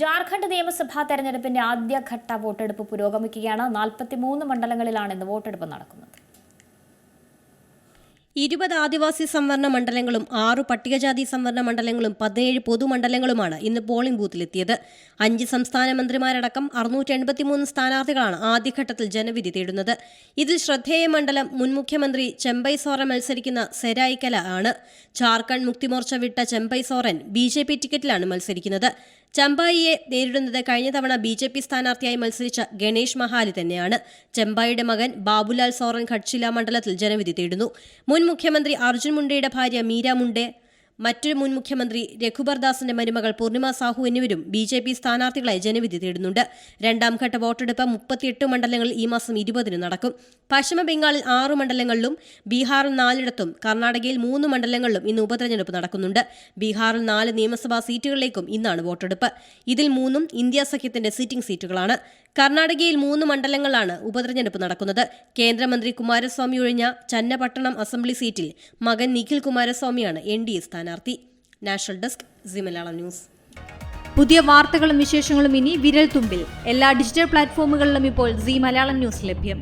ജാർഖണ്ഡ് നിയമസഭാ തെരഞ്ഞെടുപ്പിന്റെ ആദ്യഘട്ട വോട്ടെടുപ്പ് പുരോഗമിക്കുകയാണ്. നാൽപ്പത്തിമൂന്ന് മണ്ഡലങ്ങളിലാണ് ഇന്ന് വോട്ടെടുപ്പ് നടക്കുന്നത്. ഇരുപത് ആദിവാസി സംവരണ മണ്ഡലങ്ങളും ആറ് പട്ടികജാതി സംവരണ മണ്ഡലങ്ങളും പതിനേഴ് പൊതുമണ്ഡലങ്ങളുമാണ് ഇന്ന് പോളിംഗ് ബൂത്തിലെത്തിയത്. അഞ്ച് സംസ്ഥാന മന്ത്രിമാരടക്കം അറുന്നൂറ്റി എൺപത്തിമൂന്ന് സ്ഥാനാർത്ഥികളാണ് ആദ്യഘട്ടത്തിൽ ജനവിധി തേടുന്നത്. ഇതിൽ ശ്രദ്ധേയ മണ്ഡലം മുൻ മുഖ്യമന്ത്രി ചെമ്പൈ സോറൻ മത്സരിക്കുന്ന സെരായിക്കല ആണ്. ജാർഖണ്ഡ് മുക്തിമോർച്ച വിട്ട Champai Soren B J P ടിക്കറ്റിലാണ് മത്സരിക്കുന്നത്. ചമ്പായിയെ നേരിടുന്നത് കഴിഞ്ഞ തവണ ബി ജെ പി സ്ഥാനാർത്ഥിയായി മത്സരിച്ച ഗണേഷ് മഹാലി തന്നെയാണ്. ചമ്പായിയുടെ മകൻ ബാബുലാൽ സോറൻ ഖഡ്ഷില മണ്ഡലത്തിൽ ജനവിധി തേടുന്നു. മുൻ മുഖ്യമന്ത്രി അർജുൻ മുണ്ടയുടെ ഭാര്യ മീര മുണ്ടെ മറ്റൊരു മുൻ മുഖ്യമന്ത്രി രഘുബർദാസിന്റെ മരുമകൾ പൂർണിമ സാഹു എന്നിവരും ബി ജെ പി സ്ഥാനാർത്ഥികളായി ജനവിധി തേടുന്നുണ്ട്. രണ്ടാം ഘട്ട വോട്ടെടുപ്പ് മുപ്പത്തിയെട്ട് മണ്ഡലങ്ങളിൽ ഈ മാസം ഇരുപതിന് നടക്കും. പശ്ചിമ ബംഗാളിൽ ആറ് മണ്ഡലങ്ങളിലും ബീഹാറിൽ നാലിടത്തും കർണാടകയിൽ മൂന്ന് മണ്ഡലങ്ങളിലും ഇന്ന് ഉപതെരഞ്ഞെടുപ്പ് നടക്കുന്നുണ്ട്. ബീഹാറിൽ നാല് നിയമസഭാ സീറ്റുകളിലേക്കും ഇന്നാണ് വോട്ടെടുപ്പ്. ഇതിൽ മൂന്നും ഇന്ത്യ സഖ്യത്തിന്റെ സിറ്റിംഗ് സീറ്റുകളാണ്. കർണാടകയിൽ മൂന്ന് മണ്ഡലങ്ങളാണ് ഉപതെരഞ്ഞെടുപ്പ് നടക്കുന്നത്. കേന്ദ്രമന്ത്രി കുമാരസ്വാമി ഒഴിഞ്ഞ ചന്നപട്ടണം അസംബ്ലി സീറ്റിൽ മകൻ നിഖിൽ കുമാരസ്വാമിയാണ് എൻ ഡി എ സ്ഥാനാർത്ഥി. National desk C Malayalam news. പുതിയ വാർത്തകളും വിശേഷങ്ങളും ഇനി വിരൽ തുമ്പിൽ എല്ലാ ഡിജിറ്റൽ പ്ലാറ്റ്ഫോമുകളിലും ഇപ്പോൾ സി മലയാളം ന്യൂസ് ലഭ്യം.